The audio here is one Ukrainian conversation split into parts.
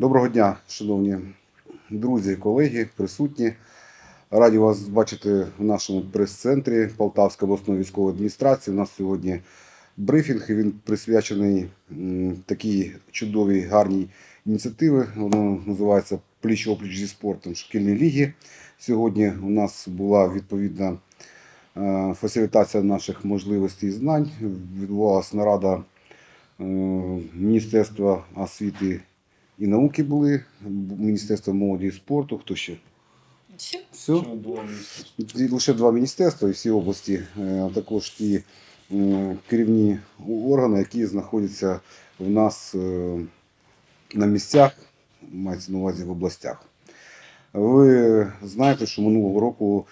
Доброго дня, шановні друзі, колеги, присутні. Раді вас бачити в нашому прес-центрі Полтавської обласної військової адміністрації. У нас сьогодні брифінг, і він присвячений такій чудовій гарній ініціативі. Воно називається Пліч опліч зі спортом шкільні ліги. Сьогодні у нас була відповідна е, фасилітація наших можливостей і знань. Відбувалася нарада е, Міністерства освіти і науки були, Міністерство молоді і спорту. Хто ще? Все. Все. Лише два міністерства і всі області, е, а також ті керівні органи, які знаходяться в нас е, на місцях, мається на увазі в областях. Ви знаєте, що минулого року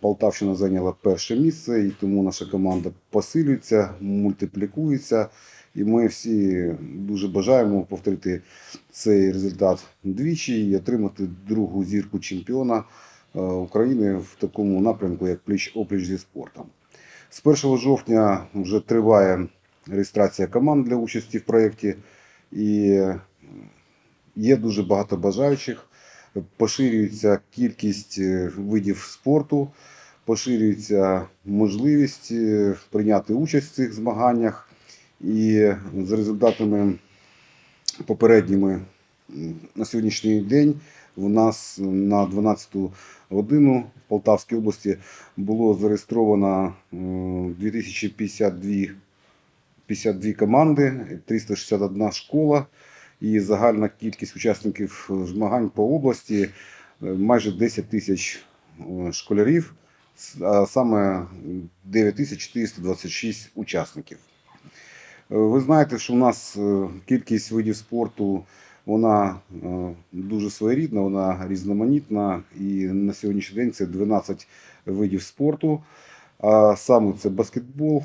Полтавщина зайняла перше місце, і тому наша команда посилюється, мультиплікується. І ми всі дуже бажаємо повторити цей результат двічі і отримати другу зірку чемпіона е, України в такому напрямку, як пліч опліч зі спортом. З 1 жовтня вже триває реєстрація команд для участі в проєкті, і є дуже багато бажаючих. Поширюється кількість е, видів спорту, поширюється можливість е, прийняти участь в цих змаганнях. І за результатами попередніми на сьогоднішній день у нас на 12 годину в Полтавській області було зареєстровано е, 2052 52 команди, 361 школа і загальна кількість учасників змагань по області е, майже 10 тисяч е, школярів, а саме 9426 учасників. Ви знаєте, що у нас е, кількість видів спорту вона е, дуже своєрідна, вона різноманітна. І на сьогоднішній день це 12 видів спорту. А саме це баскетбол,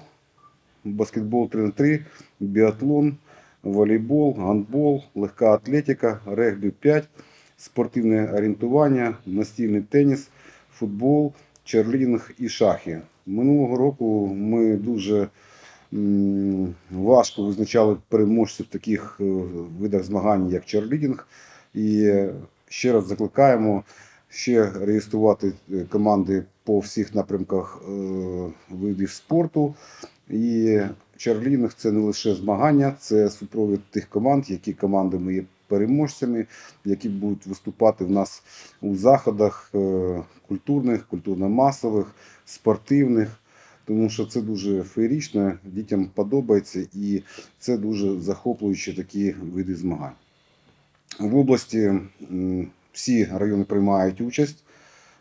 баскетбол 3 на 3, біатлон, волейбол, гандбол, легка атлетика, регбі 5, спортивне орієнтування, настільний теніс, футбол, черлідинг і шахи. Минулого року ми дуже важко визначали переможців таких е, видах змагань, як черлідінг. І ще раз закликаємо ще реєструвати е, команди по всіх напрямках е, видів спорту. І черлінг це не лише змагання, це супровід тих команд, які командами є переможцями, які будуть виступати в нас у заходах культурних, культурно-масових, спортивних. Тому що це дуже феєрично, дітям подобається і це дуже захоплюючі такі види змагань. В області всі райони приймають участь.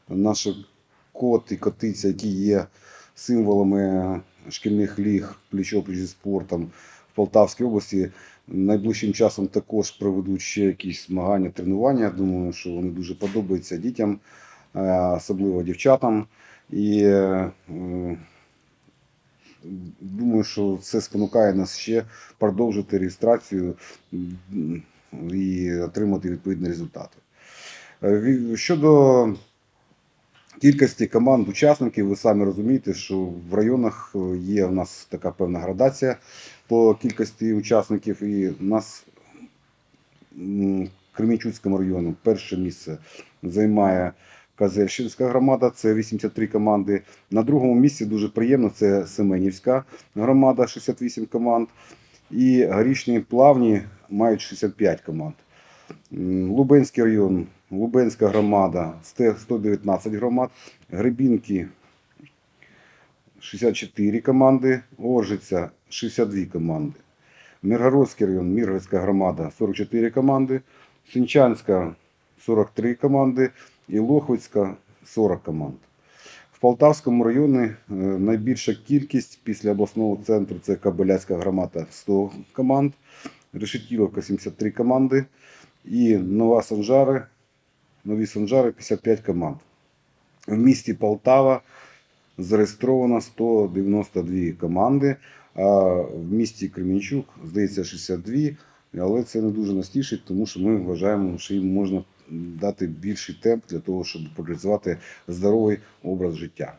Наші кот і котиця, які є символами шкільних ліг пліч-опліч зі спортом в Полтавській області, найближчим часом також проведуть ще якісь змагання, тренування. Думаю, що вони дуже подобаються дітям, е, особливо дівчатам. І е, думаю, що це спонукає нас ще продовжити реєстрацію і отримати відповідні результати. Е, Щодо кількості команд учасників, ви самі розумієте, що в районах е, є у нас така певна градація по кількості учасників, і у нас в Кременчуцькому району перше місце займає Казельщинська громада, це 83 команди. На другому місці дуже приємно це Семенівська громада, 68 команд. І Горішні плавні мають 65 команд. Лубенський район, Лубенська громада, 119 громад, Гребінки 64 команди, Оржиця 62 команди. Миргородський район, Миргородська громада 44 команди, Синчанська 43 команди і Лохвицька 40 команд. В Полтавському районі е, найбільша кількість після обласного центру це Кабеляцька громада 100 команд, Решетіловка 73 команди і Нова Санжари, Нові Санжари 55 команд. В місті Полтава зареєстровано 192 команди, а в місті Кременчук, здається, 62, але це не дуже настішить, тому що ми вважаємо, що їм можна дати більший темп для того, щоб популяризувати здоровий образ життя.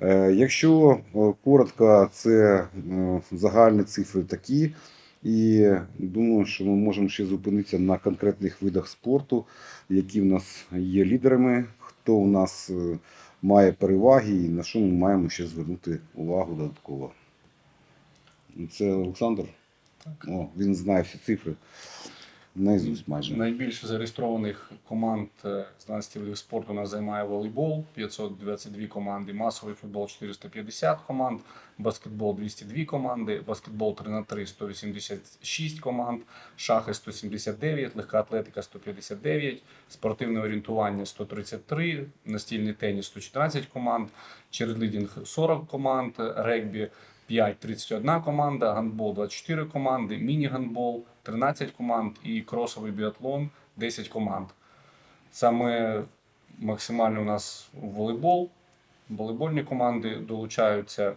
Е, Якщо е, коротко, це е, загальні цифри такі. І думаю, що ми можемо ще зупинитися на конкретних видах спорту, які в нас є лідерами, хто у нас має переваги і на що ми маємо ще звернути увагу додатково. Це Олександр. О, він знає всі цифри. Наизусть майже. Найбільше зареєстрованих команд е, з 12 видів спорту нас займає волейбол 522 команди, масовий футбол 450 команд, баскетбол 202 команди, баскетбол 3 на 3 186 команд, шахи 179, легка атлетика 159, спортивне орієнтування 133, настільний теніс 114 команд, чередлідінг 40 команд, регбі 5 31 команда, гандбол 24 команди, міні-гандбол 13 команд і кросовий біатлон 10 команд. Саме максимально у нас волейбол. Волейбольні команди долучаються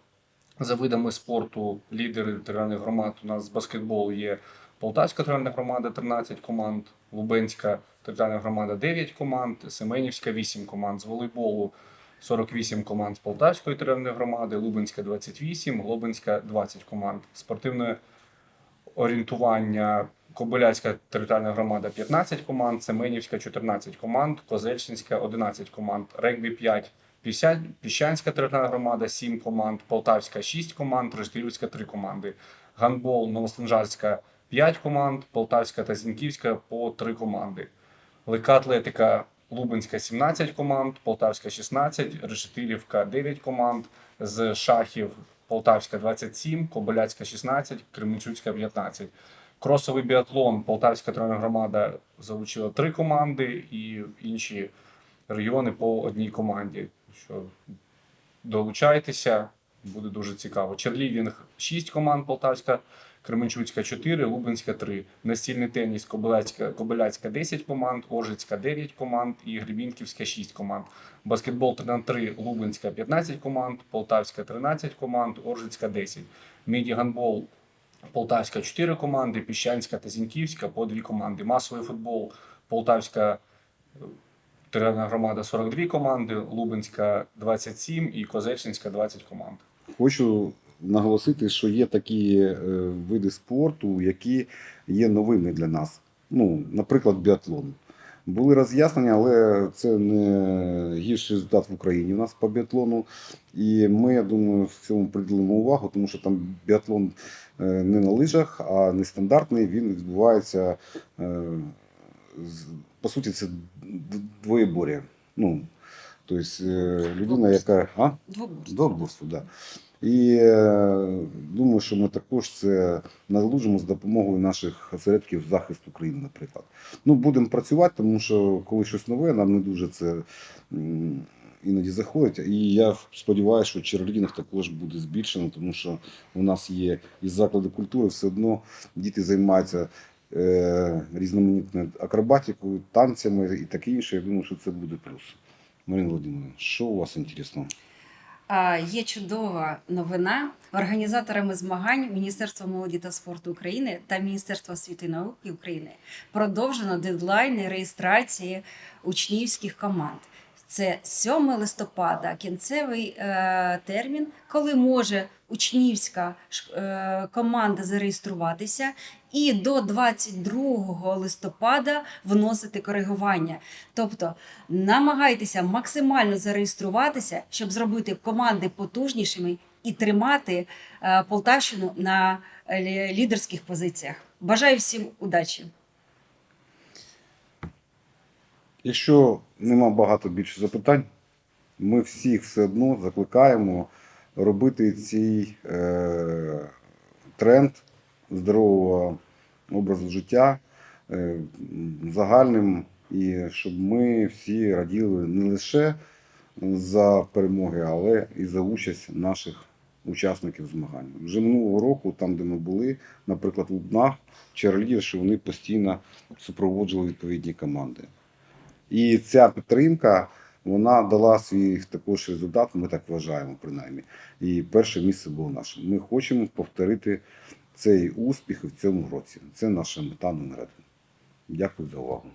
за видами спорту. Лідери територіальних громад. У нас з баскетболу є Полтавська територіальна громада 13 команд, Лубенська територіальна громада 9 команд, Семенівська 8 команд з волейболу. 48 команд з Полтавської територіальної громади, Лубенська 28, Глобинська 20 команд. Спортивне орієнтування Кобиляцька територіальна громада 15 команд, Семенівська 14 команд, Козельщинська 11 команд, Регбі 5, Піся- Піщанська територіальна громада 7 команд, Полтавська 6 команд, Рештилівська 3 команди, Гандбол Новостанжарська 5 команд, Полтавська та Зіньківська по 3 команди. Легка атлетика Лубенська 17 команд, Полтавська 16, Решетилівка 9 команд, з шахів Полтавська 27, Кобиляцька 16, Кременчуцька 15. Кросовий біатлон Полтавська тренерна громада залучила три команди і інші регіони по одній команді. Що долучайтеся, буде дуже цікаво. Черлідінг 6 команд, Полтавська, Кременчуцька 4, Лубенська 3. Настільний теніс Кобиляцька, Кобиляцька 10 команд, Оржицька 9 команд і Гребінківська 6 команд. Баскетбол 3 на 3, Лубенська 15 команд, Полтавська 13 команд, Оржицька 10. Міді-гандбол Полтавська 4 команди, Піщанська та Зіньківська по 2 команди. Масовий футбол Полтавська е, територіальна громада 42 команди, Лубенська 27 і Козельщинська 20 команд. Хочу наголосити, що є такі е, види спорту, які є новими для нас. Ну, наприклад, біатлон. Були роз'яснення, але це не гірший результат в Україні у нас по біатлону. І ми, я думаю, в цьому приділимо увагу, тому що там біатлон е, не на лижах, а нестандартний. Він відбувається, е, по суті, це двоєбор'я. Ну, тобто людина, яка. А? Двоборство. Добурство, да. І е, думаю, що ми також це наложимо з допомогою наших осередків захисту України, наприклад. Ну, будемо працювати, тому що коли щось нове, нам не дуже це іноді заходить. І я сподіваюся, що черлідінг також буде збільшено, тому що у нас є і заклади культури, все одно діти займаються е, різноманітною акробатикою, танцями і таке інше. Я думаю, що це буде плюс. Марина Володимирівна, що у вас інтересно? Є чудова новина. Організаторами змагань Міністерства молоді та спорту України та Міністерства освіти і науки України продовжено дедлайни реєстрації учнівських команд. Це 7 листопада, кінцевий е, термін, коли може учнівська е, команда зареєструватися, і до 22 листопада вносити коригування. Тобто намагайтеся максимально зареєструватися, щоб зробити команди потужнішими і тримати е, Полтавщину на лідерських позиціях. Бажаю всім удачі! Якщо нема багато більше запитань, ми всіх все одно закликаємо робити цей е, тренд здорового образу життя е, загальним, і щоб ми всі раділи не лише за перемоги, але і за участь наших учасників змагань. Вже минулого року, там, де ми були, наприклад, в Лубнах, черлідерші, вони постійно супроводжували відповідні команди. І ця підтримка вона дала свій також результат, ми так вважаємо, принаймні. І перше місце було наше. Ми хочемо повторити цей успіх в цьому році. Це наша мета номер один. Дякую за увагу.